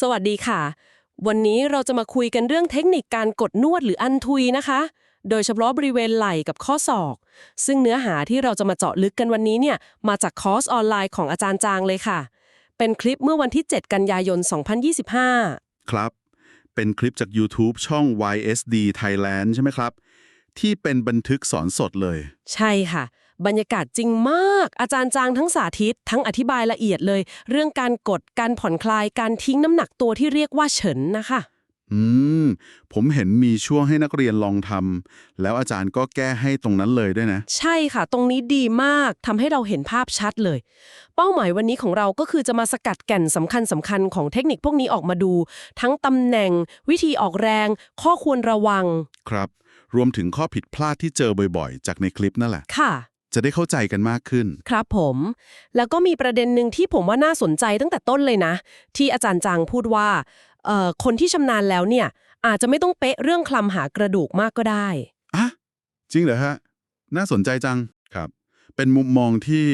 สวัสดีค่ะ วันนี้เราจะมาคุยกันเรื่องเทคนิคการกดนวดหรืออันทุยนะคะ โดยเฉพาะบริเวณไหล่กับข้อศอก ซึ่งเนื้อหาที่เราจะมาเจาะลึกกันวันนี้เนี่ยมาจากคอร์สออนไลน์ของอาจารย์จางเลยค่ะ เป็นคลิปเมื่อวันที่ 7 กันยายน 2025 ครับ เป็นคลิปจาก YouTube ช่อง YSD Thailand ใช่ไหมครับ ที่เป็นบันทึกสอนสดเลย ใช่ค่ะ บรรยากาศจริงมาก อาจารย์จางทั้งสาธิต ทั้งอธิบายละเอียดเลย เรื่องการกดการผ่อนคลายการทิ้งน้ำหนักตัวที่เรียกว่าเฉินนะคะ อืม ผมเห็นมีช่วงให้นักเรียนลองทำแล้วอาจารย์ก็แก้ให้ตรงนั้นเลยด้วยนะ ใช่ค่ะ ตรงนี้ดีมากทำให้เราเห็นภาพชัดเลย เป้าหมายวันนี้ของเราก็คือจะมาสกัดแก่นสำคัญสำคัญของเทคนิคพวกนี้ออกมาดู ทั้งตำแหน่ง วิธีออกแรง ข้อควรระวัง ครับ รวมถึงข้อผิดพลาดที่เจอบ่อยๆ จากในคลิปนั่นแหละ ค่ะ จะได้เข้าใจกันมากขึ้น ครับผม แล้วก็มีประเด็นหนึ่งที่ผมว่าน่าสนใจตั้งแต่ต้นเลยนะ ที่อาจารย์จางพูดว่าเอ่อคนที่ชำนาญแล้วเนี่ย อาจจะไม่ต้องเป๊ะเรื่องคลำหากระดูกมากก็ได้อะจริงเหรอฮะ น่าสนใจจังครับ เป็นมุมมองที่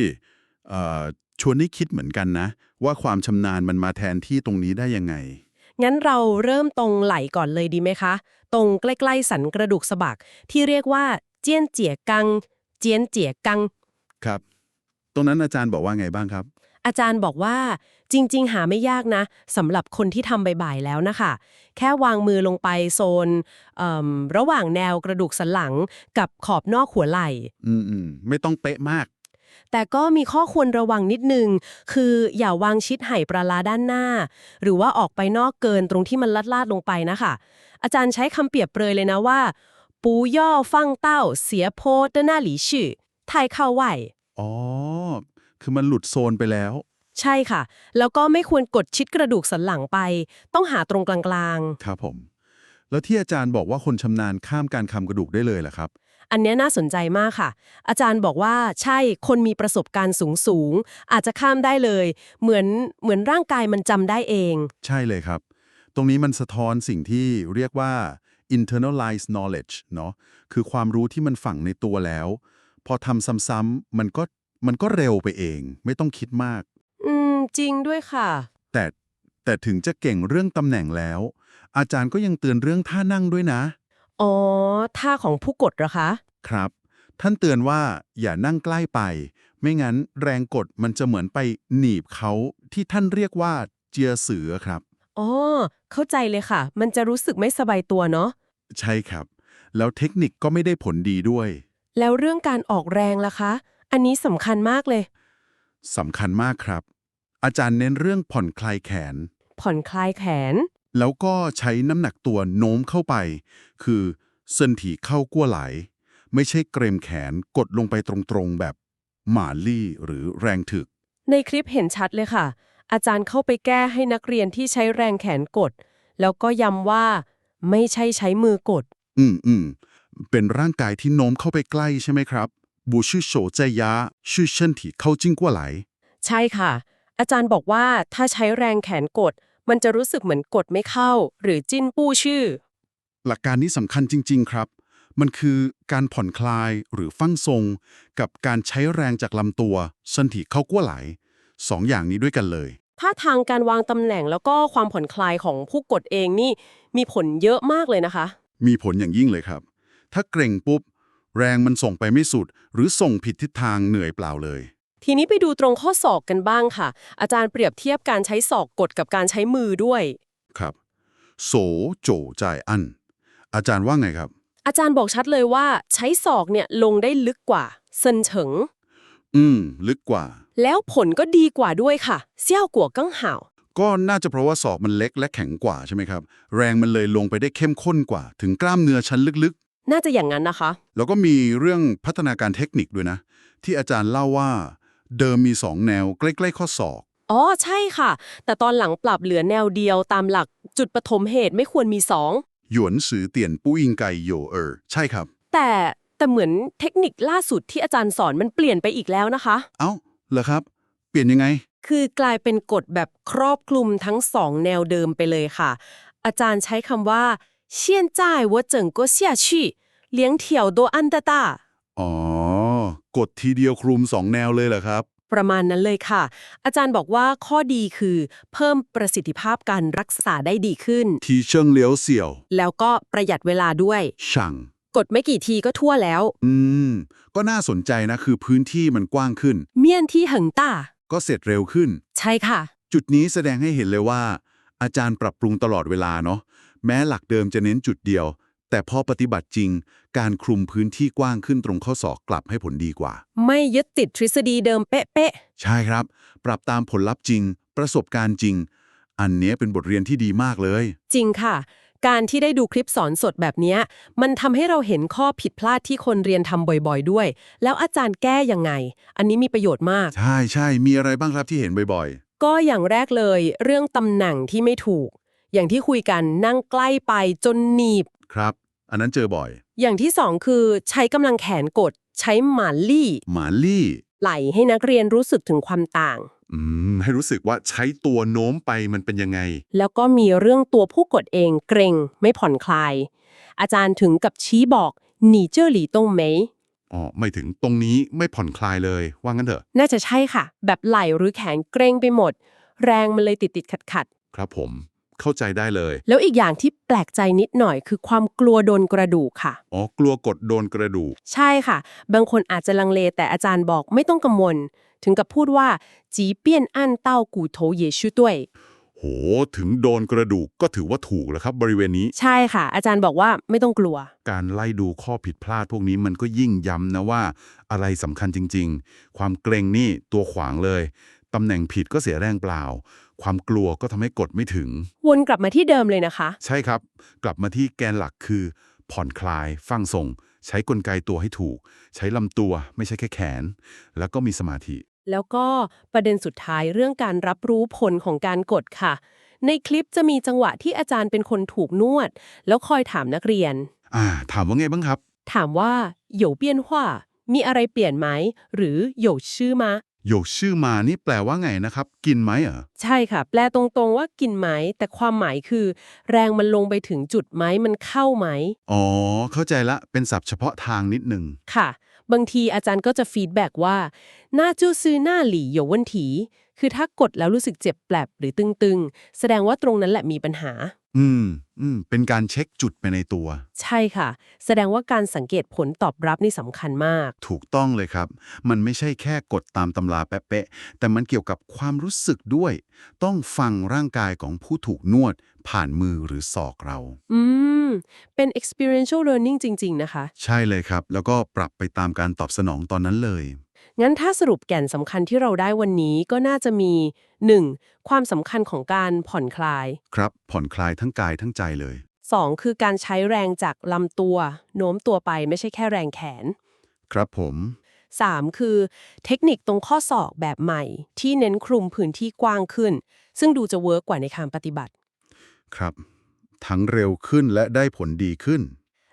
เอ่อชวนให้คิดเหมือนกันนะ ว่าความชำนาญมันมาแทนที่ตรงนี้ได้ยังไง งั้นเราเริ่มตรงไหล่ก่อนเลยดีไหมคะ ตรงใกล้ๆสันกระดูกสะบักที่เรียกว่าเจียนเจียกัง เจียนเจียกัง ครับ ตรงนั้นอาจารย์บอกว่าไงบ้างครับ อาจารย์บอกว่าจริง ๆ หาไม่ยากนะสำหรับคนที่ทำบ่ายๆแล้วนะคะ แค่วางมือลงไปโซนเอิ่มระหว่างแนวกระดูกสันหลังกับขอบนอกหัวไหล่ อืมอืมไม่ต้องเป๊ะมาก แต่ก็มีข้อควรระวังนิดนึง คืออย่าวางชิดไหปลาลาด้านหน้า หรือว่าออกไปนอกเกินตรงที่มันลัดลาดๆลงไปนะคะ อาจารย์ใช้คำเปรียบเปรยเลยนะว่า ปูย่อฟังเต้า เสียโพดหน้าหลีชื่อไทยเข้าไหวอ๋อ คือมันหลุดโซนไปแล้ว ใช่ค่ะ แล้วก็ไม่ควรกดชิดกระดูกสันหลังไป ต้องหาตรงกลางครับผม แล้วที่อาจารย์บอกว่าคนชำนาญข้ามการคำกระดูกได้เลยเหรอครับๆอันเนี้ยน่าสนใจมากค่ะ อาจารย์บอกว่าใช่คนมีประสบการณ์สูงสูงๆอาจจะข้ามได้เลย เหมือนเหมือนร่างกายมันจำได้เอง ใช่เลยครับ ตรงนี้มันสะท้อนสิ่งที่เรียกว่า internalized knowledge เนาะคือความรู้ที่มันฝังในตัวแล้ว พอทำซ้ำๆมันก็มันก็เร็วไปเอง ไม่ต้องคิดมาก อืม จริงด้วยค่ะ แต่แต่ถึงจะเก่งเรื่องตำแหน่งแล้ว อาจารย์ก็ยังเตือนเรื่องท่านั่งด้วยนะ อ๋อ ท่าของผู้กดเหรอคะ ครับ ท่านเตือนว่าอย่านั่งใกล้ไป ไม่งั้นแรงกดมันจะเหมือนไปหนีบเขาที่ท่านเรียกว่าเจียเสือครับ อ๋อ เข้าใจเลยค่ะ มันจะรู้สึกไม่สบายตัวเนาะ ใช่ครับ แล้วเทคนิคก็ไม่ได้ผลดีด้วย แล้วเรื่องการออกแรงล่ะคะ อันนี้สำคัญมากเลย สำคัญมากครับ อาจารย์เน้นเรื่องผ่อนคลายแขน ผ่อนคลายแขน แล้วก็ใช้น้ำหนักตัวโน้มเข้าไป คือเส้นถีเข้ากั้วไหล ไม่ใช่เกรมแขนกดลงไปตรงๆแบบหมาลี่หรือแรงถึก ในคลิปเห็นชัดเลยค่ะ อาจารย์เข้าไปแก้ให้นักเรียนที่ใช้แรงแขนกด แล้วก็ย้ำว่า ไม่ใช่ใช้มือกด อืมอืมเป็นร่างกายที่โน้มเข้าไปใกล้ใช่ไหมครับบูชื่อโฉใจยะชื่อเช่นที่เข้าจิ้งกัวไหล ใช่ค่ะ อาจารย์บอกว่าถ้าใช้แรงแขนกด มันจะรู้สึกเหมือนกดไม่เข้า หรือจิ้นปู้ชื่อ หลักการนี้สำคัญจริง ๆ ครับ มันคือการผ่อนคลายหรือฟั่งทรง กับการใช้แรงจากลำตัวสันถิเข้ากั้วไหล สองอย่างนี้ด้วยกันเลย ถ้าทางการวางตำแหน่งแล้วก็ความผ่อนคลายของผู้กดเองนี่ มีผลเยอะมากเลยนะคะ มีผลอย่างยิ่งเลยครับ ถ้าเกร็งปุ๊บ แรงมันส่งไปไม่สุด หรือส่งผิดทิศทางเหนื่อยเปล่าเลย ทีนี้ไปดูตรงข้อศอกกันบ้างค่ะ อาจารย์เปรียบเทียบการใช้ศอกกดกับการใช้มือด้วย ครับ โสโจจ่ายอัน อาจารย์ว่าไงครับ อาจารย์บอกชัดเลยว่าใช้ศอกเนี่ยลงได้ลึกกว่าเซินเฉิง อืม ลึกกว่า แล้วผลก็ดีกว่าด้วยค่ะ เซี่ยวกัวกังห่าว ก็น่าจะเพราะว่าศอกมันเล็กและแข็งกว่าใช่ไหมครับ แรงมันเลยลงไปได้เข้มข้นกว่า ถึงกล้ามเนื้อชั้นลึกน่าจะอย่างนั้นนะคะ ๆ แล้วก็มีเรื่องพัฒนาการเทคนิคด้วยนะ ที่อาจารย์เล่าว่า เดิมมีสองแนวใกล้ๆข้อศอก อ๋อใช่ค่ะ แต่ตอนหลังปรับเหลือแนวเดียวตามหลักจุดปฐมเหตุไม่ควรมีสอง หยวนสือเตียนปู้อิงไกโยเออ ใช่ครับ แต่ แต่เหมือนเทคนิคล่าสุดที่อาจารย์สอนมันเปลี่ยนไปอีกแล้วนะคะ เอ้าเหรอครับ เปลี่ยนยังไง คือกลายเป็นกฎแบบครอบคลุมทั้งสองแนวเดิมไปเลยค่ะ อาจารย์ใช้คำว่าเชียนจ่ายวัวเจิงก็เสียชีเลี้ยงเถี่ยวโดอันตาตาอ๋อกฎทีเดียวคลุมสองแนวเลยเหรอครับ ประมาณนั้นเลยค่ะ อาจารย์บอกว่าข้อดีคือ เพิ่มประสิทธิภาพการรักษาได้ดีขึ้น ทีเชิงเลี้ยวเสี่ยว แล้วก็ประหยัดเวลาด้วย ช่าง กดไม่กี่ทีก็ทั่วแล้ว อืม ก็น่าสนใจนะคือพื้นที่มันกว้างขึ้น เมียนที่เหิงต้าก็เสร็จเร็วขึ้น ใช่ค่ะ จุดนี้แสดงให้เห็นเลยว่า อาจารย์ปรับปรุงตลอดเวลาเนาะแม้หลักเดิมจะเน้นจุดเดียว แต่พอปฏิบัติจริง การคลุมพื้นที่กว้างขึ้นตรงข้อศอกกลับให้ผลดีกว่า ไม่ยึดติดทฤษฎีเดิมเป๊ะใช่ครับ ปรับตามผลลัพธ์จริง ประสบการณ์จริง อันเนี้ยเป็นบทเรียนที่ดีมากเลย ๆจริงค่ะ การที่ได้ดูคลิปสอนสดแบบเนี้ยมันทำให้เราเห็นข้อผิดพลาดที่คนเรียนทำบ่อยๆด้วย แล้วอาจารย์แก้ยังไง อันนี้มีประโยชน์มาก ใช่ใช่มีอะไรบ้างครับที่เห็นบ่อยก็อย่างแรกเลย เรื่องตำแหน่งที่ไม่ถูก อย่างที่คุยกันนั่งใกล้ไปจนหนีบๆครับ อันนั้นเจอบ่อย อย่างที่สองคือใช้กำลังแขนกด ใช้หมานลี่ หมาลี่ ไหลให้นักเรียนรู้สึกถึงความต่างอืม ให้รู้สึกว่าใช้ตัวโน้มไปมันเป็นยังไง แล้วก็มีเรื่องตัวผู้กดเองเกรงไม่ผ่อนคลาย อาจารย์ถึงกับชี้บอกหนีเจ้อหลีตงไหมอ๋อไม่ถึงตรงนี้ไม่ผ่อนคลายเลย ว่างั้นเถอะ น่าจะใช่ค่ะ แบบไหลหรือแขนเกรงไปหมด แรงมันเลยติดติดขัดขัดครับผมเข้าใจได้เลยๆแล้วอีกอย่างที่แปลกใจนิดหน่อย คือความกลัวโดนกระดูกค่ะ อ๋อ กลัวกดโดนกระดูก ใช่ค่ะ บางคนอาจจะลังเลแต่อาจารย์บอกไม่ต้องกังวล ถึงกับพูดว่า จีเปี้ยนอั้นเต้ากูโถเยชูด้วย โห ถึงโดนกระดูกก็ถือว่าถูกแล้วครับ บริเวณนี้ ใช่ค่ะ อาจารย์บอกว่าไม่ต้องกลัว การไล่ดูข้อผิดพลาดพวกนี้มันก็ยิ่งย้ำนะว่า อะไรสำคัญจริง ๆ ความเกรงนี่ตัวขวางเลยตำแหน่งผิดก็เสียแรงเปล่า ความกลัวก็ทำให้กดไม่ถึง วนกลับมาที่เดิมเลยนะคะ ใช่ครับ กลับมาที่แกนหลักคือ ผ่อนคลาย ฟังส่ง ใช้กลไกตัวให้ถูก ใช้ลำตัวไม่ใช่แค่แขน แล้วก็มีสมาธิ แล้วก็ประเด็นสุดท้ายเรื่องการรับรู้ผลของการกดค่ะ ในคลิปจะมีจังหวะที่อาจารย์เป็นคนถูกนวด แล้วคอยถามนักเรียน อ่า ถามว่าไงบ้างครับ ถามว่าโยวเปียนหว่ามีอะไรเปลี่ยนไหม หรือโยชื่อมา โยกชื่อมานี่แปลว่าไงนะครับ กินไหมเหรอใช่ค่ะ แปลตรงๆว่ากินไหม แต่ความหมายคือ แรงมันลงไปถึงจุดไหมมันเข้าไหม อ๋อ เข้าใจละเป็นศัพท์เฉพาะทางนิดนึง ค่ะ บางทีอาจารย์ก็จะฟีดแบ็กว่าหน้าจู้ซื้อหน้าหลี่โยวันถี คือถ้ากดแล้วรู้สึกเจ็บแปลบหรือตึงๆ แสดงว่าตรงนั้นแหละมีปัญหา อืม อืม เป็นการเช็คจุดไปในตัว ใช่ค่ะ แสดงว่าการสังเกตผลตอบรับนี่สำคัญมาก ถูกต้องเลยครับ มันไม่ใช่แค่กดตามตำราแปะๆแต่มันเกี่ยวกับความรู้สึกด้วย ต้องฟังร่างกายของผู้ถูกนวด ผ่านมือหรือศอกเรา อืม เป็น experiential learning จริง ๆ นะคะ ใช่เลยครับ แล้วก็ปรับไปตามการตอบสนองตอนนั้นเลย งั้นถ้าสรุปแก่นสำคัญที่เราได้วันนี้ก็น่าจะมี 1. ความสำคัญของการผ่อนคลาย ครับ ผ่อนคลายทั้งกายทั้งใจเลย 2. คือการใช้แรงจากลำตัว โน้มตัวไปไม่ใช่แค่แรงแขน ครับผม 3. คือ เทคนิคตรงข้อศอกแบบใหม่ ที่เน้นคลุมพื้นที่กว้างขึ้น ซึ่งดูจะเวิร์กกว่าในทางปฏิบัติ ครับ ทั้งเร็วขึ้นและได้ผลดีขึ้น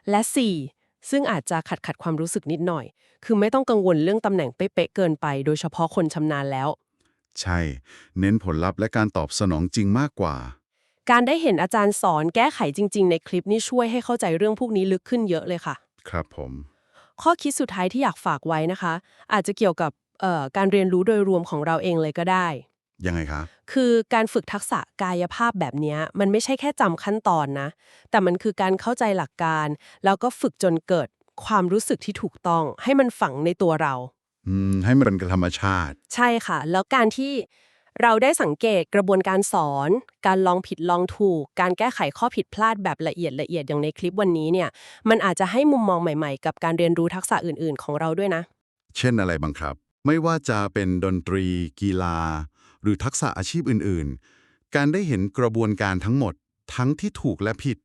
และ 4. ซึ่งอาจจะขัดขัดความรู้สึกนิดหน่อย คือไม่ต้องกังวลเรื่องตำแหน่งเป๊ะๆเกินไป โดยเฉพาะคนชำนาญแล้ว ใช่ เน้นผลลัพธ์และการตอบสนองจริงมากกว่า การได้เห็นอาจารย์สอนแก้ไขจริง ๆ ในคลิปนี้ช่วยให้เข้าใจเรื่องพวกนี้ลึกขึ้นเยอะเลยค่ะ ครับผม ข้อคิดสุดท้ายที่อยากฝากไว้นะคะ อาจจะเกี่ยวกับเอ่อการเรียนรู้โดยรวมของเราเองเลยก็ได้ ยังไงครับคือการฝึกทักษะกายภาพแบบเนี้ยมันไม่ใช่แค่จำขั้นตอนนะ แต่มันคือการเข้าใจหลักการ แล้วก็ฝึกจนเกิดความรู้สึกที่ถูกต้อง ให้มันฝังในตัวเราอืมให้มันเป็นธรรมชาติ ใช่ค่ะ แล้วการที่เราได้สังเกตกระบวนการสอน การลองผิดลองถูก การแก้ไขข้อผิดพลาดแบบละเอียดละเอียดอย่างในคลิปวันนี้เนี่ย มันอาจจะให้มุมมองใหม่ๆ กับการเรียนรู้ทักษะอื่นๆ ของเราด้วยนะ เช่นอะไรบ้างครับ ไม่ว่าจะเป็นดนตรี กีฬา หรือทักษะอาชีพอื่นๆ การได้เห็นกระบวนการทั้งหมด ทั้งที่ถูกและผิด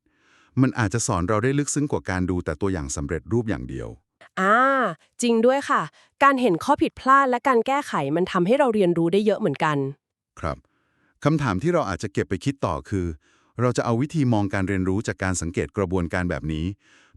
มันอาจจะสอนเราได้ลึกซึ้งกว่าการดูแต่ตัวอย่างสำเร็จรูปอย่างเดียว อ่า จริงด้วยค่ะ การเห็นข้อผิดพลาดและการแก้ไขมันทำให้เราเรียนรู้ได้เยอะเหมือนกัน ครับคำถามที่เราอาจจะเก็บไปคิดต่อคือ เราจะเอาวิธีมองการเรียนรู้จากการสังเกตกระบวนการแบบนี้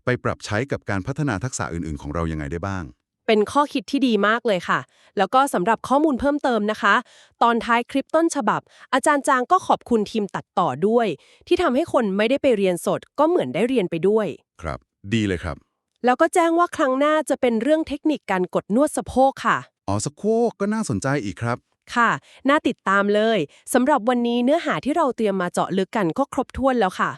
ไปปรับใช้กับการพัฒนาทักษะอื่นๆ ของเรายังไงได้บ้าง เป็นข้อคิดที่ดีมากเลยค่ะ แล้วก็สำหรับข้อมูลเพิ่มเติมนะคะ ตอนท้ายคลิปต้นฉบับ อาจารย์จางก็ขอบคุณทีมตัดต่อด้วย ที่ทำให้คนไม่ได้ไปเรียนสด ก็เหมือนได้เรียนไปด้วย ครับ ดีเลยครับ แล้วก็แจ้งว่าครั้งหน้าจะเป็นเรื่องเทคนิคการกดนวดสะโพกค่ะ อ๋อสโคกก็น่าสนใจอีกครับ ค่ะ น่าติดตามเลยสำหรับวันนี้เนื้อหาที่เราเตรียมมาเจาะลึกกันก็ครบถ้วนแล้วค่ะ